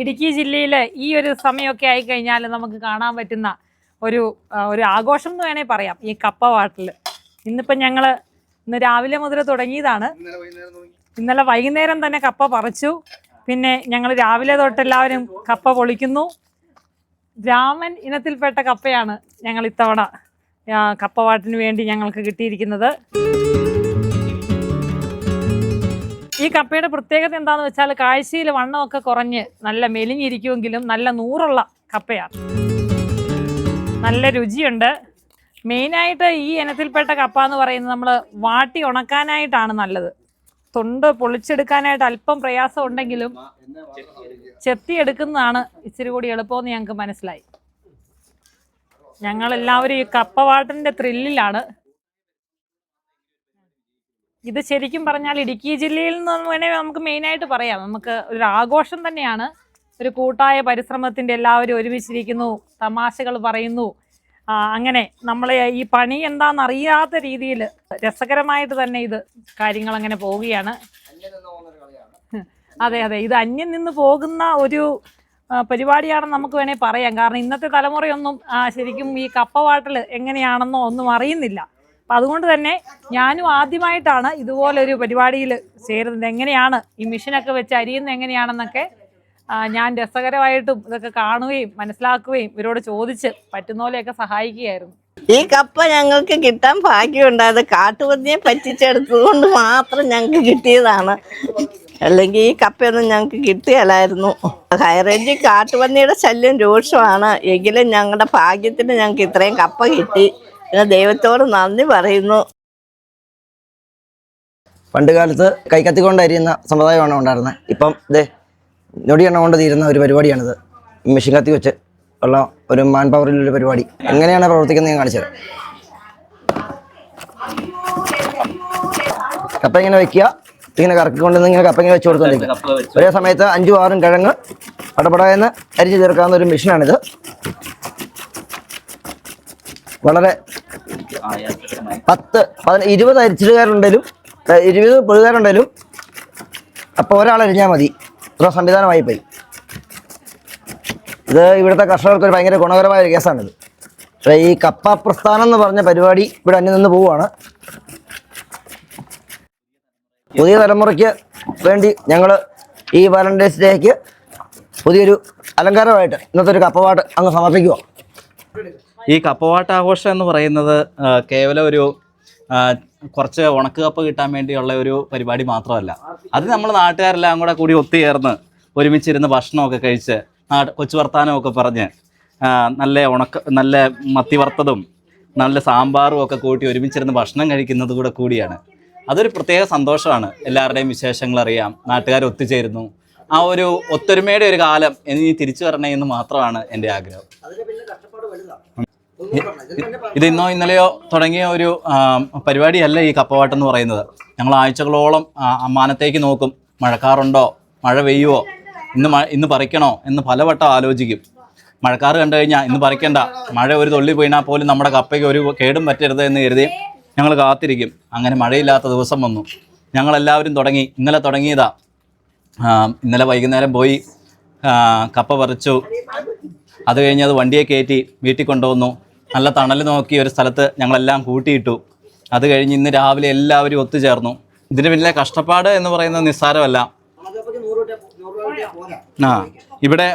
ഇടുക്കി ജില്ലയിലെ ഈ ഒരു സമയമൊക്കെ ആയി കഴിഞ്ഞാൽ നമുക്ക് കാണാൻ പറ്റുന്ന ഒരു ഒരു ആഘോഷം എന്ന് വേണേൽ പറയാം ഈ കപ്പ വാട്ടിൽ ഇന്നിപ്പം ഞങ്ങൾ ഇന്ന് രാവിലെ മുതൽ തുടങ്ങിയതാണ്. ഇന്നലെ വൈകുന്നേരം തന്നെ കപ്പ പറിച്ചു. പിന്നെ ഞങ്ങൾ രാവിലെ തൊട്ട് എല്ലാവരും കപ്പ പൊളിക്കുന്നു. രാമൻ ഇനത്തിൽപ്പെട്ട കപ്പയാണ് ഞങ്ങൾ ഇത്തവണ കപ്പവാട്ടിന് വേണ്ടി ഞങ്ങൾക്ക് കിട്ടിയിരിക്കുന്നത്. ഈ കപ്പയുടെ പ്രത്യേകത എന്താണെന്ന് വെച്ചാൽ കാഴ്ചയിൽ വണ്ണമൊക്കെ കുറഞ്ഞ് നല്ല മെലിഞ്ഞിരിക്കുമെങ്കിലും നല്ല നൂറുള്ള കപ്പയാണ്. നല്ല രുചിയുണ്ട്. മെയിനായിട്ട് ഈ ഇനത്തിൽപ്പെട്ട കപ്പ എന്ന് പറയുന്നത് നമ്മൾ വാട്ടി ഉണക്കാനായിട്ടാണ് നല്ലത്. തൊണ്ട് പൊളിച്ചെടുക്കാനായിട്ട് അല്പം പ്രയാസം ഉണ്ടെങ്കിലും ചെത്തിയെടുക്കുന്നതാണ് ഇച്ചിരി കൂടി എളുപ്പമെന്ന് ഞങ്ങൾക്ക് മനസ്സിലായി. ഞങ്ങളെല്ലാവരും ഈ കപ്പവാട്ടിന്റെ ത്രില്ലിലാണ് ഇത് ശരിക്കും പറഞ്ഞാൽ ഇടുക്കി ജില്ലയിൽ നിന്ന് വേണമെങ്കിൽ നമുക്ക് മെയിനായിട്ട് പറയാം. നമുക്ക് ഒരു ആഘോഷം തന്നെയാണ്. ഒരു കൂട്ടായ പരിശ്രമത്തിന്റെ എല്ലാവരും ഒരുമിച്ചിരിക്കുന്നു തമാശകൾ പറയുന്നു. അങ്ങനെ നമ്മളെ ഈ പണി എന്താണെന്ന് അറിയാത്ത രീതിയിൽ രസകരമായിട്ട് തന്നെ ഇത് കാര്യങ്ങൾ അങ്ങനെ പോവുകയാണ്. അതെ അതെ. ഇത് അന്യം നിന്ന് പോകുന്ന ഒരു പരിപാടിയാണെന്ന് നമുക്ക് വേണേൽ പറയാം. കാരണം ഇന്നത്തെ തലമുറയൊന്നും ശരിക്കും ഈ കപ്പവാട്ടൽ എങ്ങനെയാണെന്നോ ഒന്നും അറിയുന്നില്ല. അപ്പം അതുകൊണ്ട് തന്നെ ഞാനും ആദ്യമായിട്ടാണ് ഇതുപോലൊരു പരിപാടിയിൽ ചേരുന്നത്. എങ്ങനെയാണ്? ഈ മിഷനൊക്കെ വെച്ച് അരിയുന്നത് എങ്ങനെയാണെന്നൊക്കെ ഞാൻ രസകരമായിട്ടും ഇതൊക്കെ കാണുകയും മനസ്സിലാക്കുകയും ഇവരോട് ചോദിച്ച് പറ്റുന്ന പോലെയൊക്കെ സഹായിക്കുകയായിരുന്നു. ഈ കപ്പ ഞങ്ങൾക്ക് കിട്ടാൻ ഭാഗ്യമുണ്ടായത് കാട്ടുപന്നിയെ പറ്റിച്ചെടുത്തതുകൊണ്ട് മാത്രം ഞങ്ങൾക്ക് കിട്ടിയതാണ്. അല്ലെങ്കിൽ ഈ കപ്പയൊന്നും ഞങ്ങൾക്ക് കിട്ടുകയില്ലായിരുന്നു ഹൈറേഞ്ചിൽ കാട്ടുപന്നിയുടെ ശല്യം രൂക്ഷമാണ്. എങ്കിലും ഞങ്ങളുടെ ഭാഗ്യത്തിന് ഞങ്ങൾക്ക് ഇത്രയും കപ്പ കിട്ടി. പിന്നെ ദൈവത്തോട് നന്ദി പറയുന്നു. പണ്ട് കാലത്ത് കൈക്കത്തിക്കൊണ്ട് അരിയുന്ന സമ്പ്രദായമാണ് ഉണ്ടായിരുന്നത്. ഇപ്പം ഇതേ എണ്ണ കൊണ്ട് തീരുന്ന ഒരു പരിപാടിയാണിത്. മെഷീൻ കത്തി വെച്ച് ഉള്ള ഒരു മാൻ പവറിലൊരു പരിപാടി. എങ്ങനെയാണ് പ്രവർത്തിക്കുന്നത് ഞാൻ കാണിച്ചത് കപ്പ ഇങ്ങനെ വെക്കുക. ഇങ്ങനെ കറക്കിക്കൊണ്ട് ഇങ്ങനെ കപ്പ ഇങ്ങനെ വെച്ച് കൊടുത്തോണ്ടിരിക്കുക. ഒരേ സമയത്ത് അഞ്ചും ആറും കിഴങ്ങ് പടപടയെന്ന് അരിഞ്ഞു ചേർക്കാവുന്ന ഒരു മെഷീനാണിത്. വളരെ പത്ത് ഇരുപത് അരിച്ചിടുകാരുണ്ടെങ്കിലും ഇരുപത് പൊഴുകാരുണ്ടെങ്കിലും അപ്പോൾ ഒരാൾ അരിഞ്ഞാൽ മതി. ഇത്ര സംവിധാനമായി പോയി ഇത് ഇവിടുത്തെ കർഷകർക്ക് ഒരു ഭയങ്കര ഗുണകരമായ ഒരു കേസാണിത്. പക്ഷേ ഈ കപ്പ പ്രസ്ഥാനം എന്ന് പറഞ്ഞ പരിപാടി ഇവിടെ അന്യം നിന്ന് പോവുകയാണ്. പുതിയ തലമുറയ്ക്ക് വേണ്ടി ഞങ്ങൾ ഈ വാലന്റൈൻസ് ഡേക്ക് പുതിയൊരു അലങ്കാരമായിട്ട് ഇന്നത്തെ ഒരു കപ്പപാട്ട് അങ്ങ് സമർപ്പിക്കുക. ഈ കപ്പവാട്ട് ആഘോഷം എന്ന് പറയുന്നത് കേവലം ഒരു കുറച്ച് ഉണക്ക് കപ്പ് കിട്ടാൻ വേണ്ടിയുള്ള ഒരു പരിപാടി മാത്രമല്ല. അത് നമ്മൾ നാട്ടുകാരെല്ലാം കൂടെ കൂടി ഒത്തുചേർന്ന് ഒരുമിച്ചിരുന്ന് ഭക്ഷണമൊക്കെ കഴിച്ച് നാട് കൊച്ചു വർത്താനമൊക്കെ പറഞ്ഞ് നല്ല ഉണക്ക നല്ല മത്തി വറുത്തതും നല്ല സാമ്പാറും ഒക്കെ കൂട്ടി ഒരുമിച്ചിരുന്ന് ഭക്ഷണം കഴിക്കുന്നത് കൂടെ കൂടിയാണ്. അതൊരു പ്രത്യേക സന്തോഷമാണ്. എല്ലാവരുടെയും വിശേഷങ്ങൾ അറിയാം. നാട്ടുകാർ ഒത്തുചേരുന്നു. ആ ഒരു ഒത്തൊരുമയുടെ ഒരു കാലം ഇനി തിരിച്ചു വരണേ എന്ന് മാത്രമാണ് എന്റെ ആഗ്രഹം. ഇത് ഇന്നോ ഇന്നലെയോ തുടങ്ങിയ ഒരു പരിപാടിയല്ല ഈ കപ്പവാട്ട് എന്ന് പറയുന്നത്. ഞങ്ങൾ ആഴ്ചകളോളം അമ്മാനത്തേക്ക് നോക്കും. മഴക്കാറുണ്ടോ? മഴ പെയ്യുമോ ഇന്ന് ഇന്ന് പറിക്കണോ? എന്ന് പലവട്ടം ആലോചിക്കും. മഴക്കാറ് കണ്ടു കഴിഞ്ഞാൽ ഇന്ന് പറിക്കണ്ട. മഴ ഒരു തൊള്ളി വീണാൽ പോലും നമ്മുടെ കപ്പയ്ക്ക് ഒരു കേടും പറ്റരുത് എന്ന് കരുതി ഞങ്ങൾ കാത്തിരിക്കും. അങ്ങനെ മഴയില്ലാത്ത ദിവസം വന്നു. ഞങ്ങളെല്ലാവരും തുടങ്ങി. ഇന്നലെ തുടങ്ങിയതാ. ഇന്നലെ വൈകുന്നേരം പോയി കപ്പ പറിച്ചു. അത് കഴിഞ്ഞ് അത് വണ്ടിയെ കയറ്റി വീട്ടിൽ കൊണ്ടുവന്നു. നല്ല തണൽ നോക്കി ഒരു സ്ഥലത്ത് ഞങ്ങളെല്ലാം കൂട്ടിയിട്ടു. അത് കഴിഞ്ഞ് ഇന്ന് രാവിലെ എല്ലാവരും ഒത്തുചേർന്നു. ഇതിന് പിന്നിലെ കഷ്ടപ്പാട് എന്ന് പറയുന്നത് നിസ്സാരമല്ല. ആ ഇവിടെ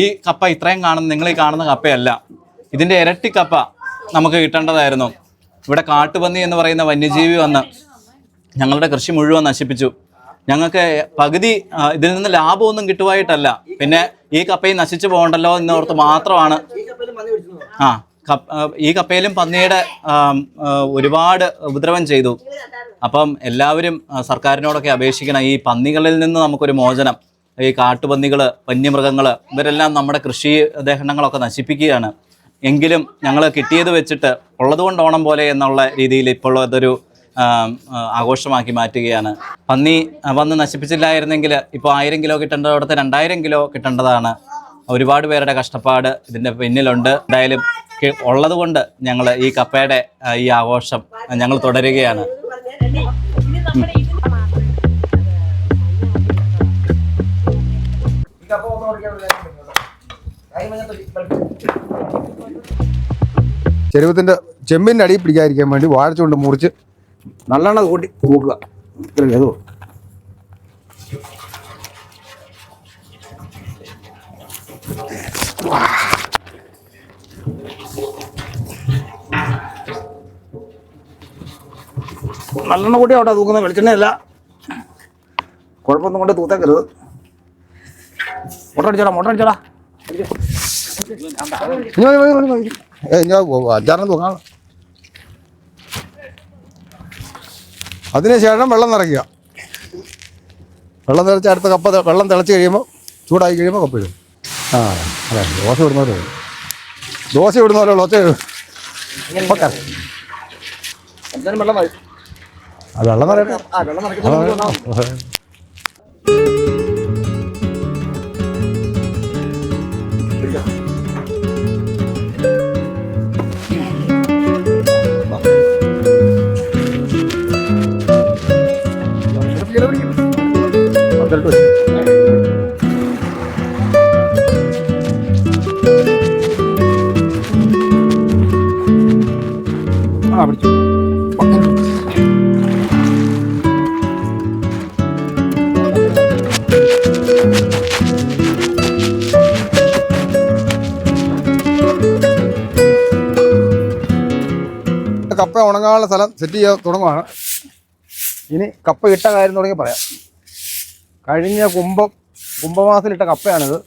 ഈ കപ്പ ഇത്രയും കാണുന്ന നിങ്ങൾ ഈ കാണുന്ന കപ്പയല്ല. ഇതിന്റെ ഇരട്ടി കപ്പ നമുക്ക് കിട്ടേണ്ടതായിരുന്നു. ഇവിടെ കാട്ടുപന്നി എന്ന് പറയുന്ന വന്യജീവി വന്ന് ഞങ്ങളുടെ കൃഷി മുഴുവൻ നശിപ്പിച്ചു. ഞങ്ങൾക്ക് പകുതി ഇതിൽ നിന്ന് ലാഭമൊന്നും കിട്ടുവായിട്ടല്ല. പിന്നെ ഈ കപ്പയും നശിച്ചു പോകണ്ടല്ലോ എന്നോർത്ത് മാത്രമാണ്. ആ, ഈ കപ്പയിലും പന്നിയുടെ ഒരുപാട് ഉപദ്രവം ചെയ്തു. അപ്പം എല്ലാവരും സർക്കാരിനോടൊക്കെ അപേക്ഷിക്കണം. ഈ പന്നികളിൽ നിന്ന് നമുക്കൊരു മോചനം. ഈ കാട്ടുപന്നികൾ വന്യമൃഗങ്ങൾ ഇവരെല്ലാം നമ്മുടെ കൃഷി ദേഹങ്ങളൊക്കെ നശിപ്പിക്കുകയാണ്. എങ്കിലും ഞങ്ങൾ കിട്ടിയത് വെച്ചിട്ട് ഉള്ളതുകൊണ്ട് ഓണം പോലെ എന്നുള്ള രീതിയിൽ ഇപ്പോൾ അതൊരു ആഘോഷമാക്കി മാറ്റുകയാണ്. പന്നി വന്ന് നശിപ്പിച്ചില്ലായിരുന്നെങ്കിൽ ഇപ്പോൾ ആയിരം കിലോ കിട്ടേണ്ടവിടത്ത് രണ്ടായിരം കിലോ കിട്ടേണ്ടതാണ്. ഒരുപാട് പേരുടെ കഷ്ടപ്പാട് ഇതിന്റെ പിന്നിലുണ്ട്. എന്തായാലും കി- ഉള്ളതുകൊണ്ട് ഞങ്ങൾ ഈ കപ്പയുടെ ഈ ആഘോഷം ഞങ്ങൾ തുടരുകയാണ്. ചെരുവത്തിന്റെ ചെമ്മിന്റെ അടിയിൽ പിടിക്കാതിരിക്കാൻ വേണ്ടി വാഴച്ചുകൊണ്ട് മുറിച്ച് നല്ലോണം കൂട്ടി ഇത്രയല്ലേ അതോ നല്ലോണം കൂട്ടി അവിടെ തൂക്കുന്ന വെളിച്ചെണ്ണയല്ല. കുഴപ്പമൊന്നും കൊണ്ട് തൂത്തേക്കരുത്. മുട്ട അടിച്ചോടാ മുട്ട അടിച്ചോടാ. ഇനി മതി, മതി, മതി, മതി. അഞ്ചാറെണ്ണം തൂക്കാം അതിനുശേഷം വെള്ളം നിറയ്ക്കുക. വെള്ളം നിറച്ച് അടുത്ത കപ്പ വെള്ളം തിളച്ച് കഴിയുമ്പോൾ ചൂടായി കഴിയുമ്പോൾ കപ്പ ഇടും. ആ അതെ ദോശ ഇടുന്നവരോ ദോശ ഇടുന്നവരോ ദോശ ഇടുന്ന പോലെ വെള്ളം മതി. നിറയട്ടെ ആ പിടിച്ചു. കപ്പ ഉണങ്ങാനുള്ള സ്ഥലം സെറ്റ് ചെയ്യാൻ തുടങ്ങുവാണ്. ഇനി കപ്പ ഇട്ട കാര്യം തുടങ്ങി പറയാം. കഴിഞ്ഞ കുംഭം കുംഭമാസത്തിലിട്ട കപ്പയാണിത്.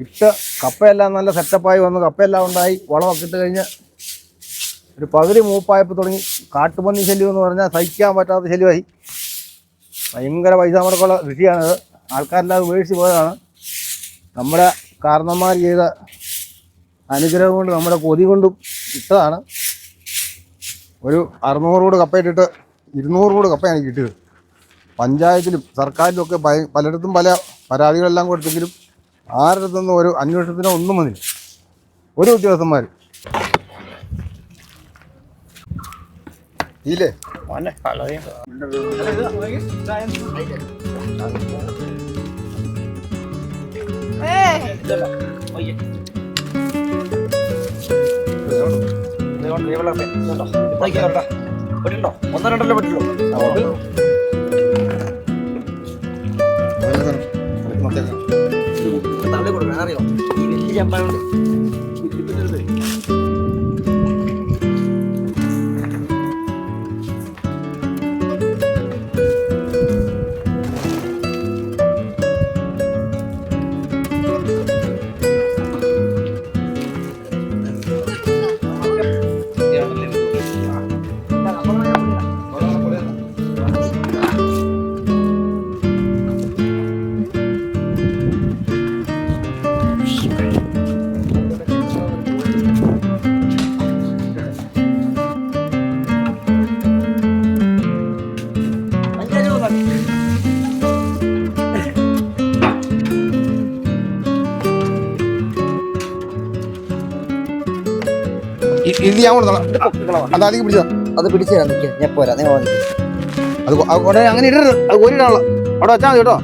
ഇട്ട് കപ്പയെല്ലാം നല്ല സെറ്റപ്പായി വന്ന് കപ്പയെല്ലാം ഉണ്ടായി. വളമൊക്കെ ഇട്ട് കഴിഞ്ഞ് ഒരു പകുതി മൂപ്പായപ്പോൾ തുടങ്ങി. കാട്ടുപന്നി ശല്യം എന്ന് പറഞ്ഞാൽ സഹിക്കാൻ പറ്റാത്ത ശല്യമായി. ഭയങ്കര പൈസ മുടക്കമുള്ള കൃഷിയാണിത്. ആൾക്കാരെല്ലാം ഉപേക്ഷിച്ച് പോയതാണ്. നമ്മുടെ കാരണന്മാർ ചെയ്ത അനുഗ്രഹം കൊണ്ട് നമ്മുടെ കൊതി കൊണ്ടും ഇട്ടതാണ്. ഒരു അറുന്നൂറ് കൂട് കപ്പയിട്ടിട്ട് ഇരുന്നൂറ് കൂട് കപ്പയാണ് കിട്ടിയത്. പഞ്ചായത്തിലും സർക്കാരിലും ഒക്കെ ഭയ- പലയിടത്തും പല പരാതികളെല്ലാം കൊടുത്തെങ്കിലും ആരുടെ ഒരു അന്വേഷണത്തിനോ ഒന്നും വന്നില്ല. ഒരു ഉദ്യോഗസ്ഥന്മാർ ഇല്ലേ? ഒന്നോ രണ്ടല്ലോ പറ്റുള്ളൂ? തള്ളി കൊടുക്കണം. അറിയോ ഈ വലിയ ചമ്പായോണ്ട് ഇത് ഞാൻ കൊടുത്തോളാം പിടിച്ചോ. അത് പിടിച്ചു തരാം നിൽക്കുക ഞാൻ പോരാ നിങ്ങൾ അത് അത് ഉടനെ അങ്ങനെ ഇടരുത്. അത് കോരിടാനുള്ള അവിടെ വെച്ചാൽ മതി കേട്ടോ.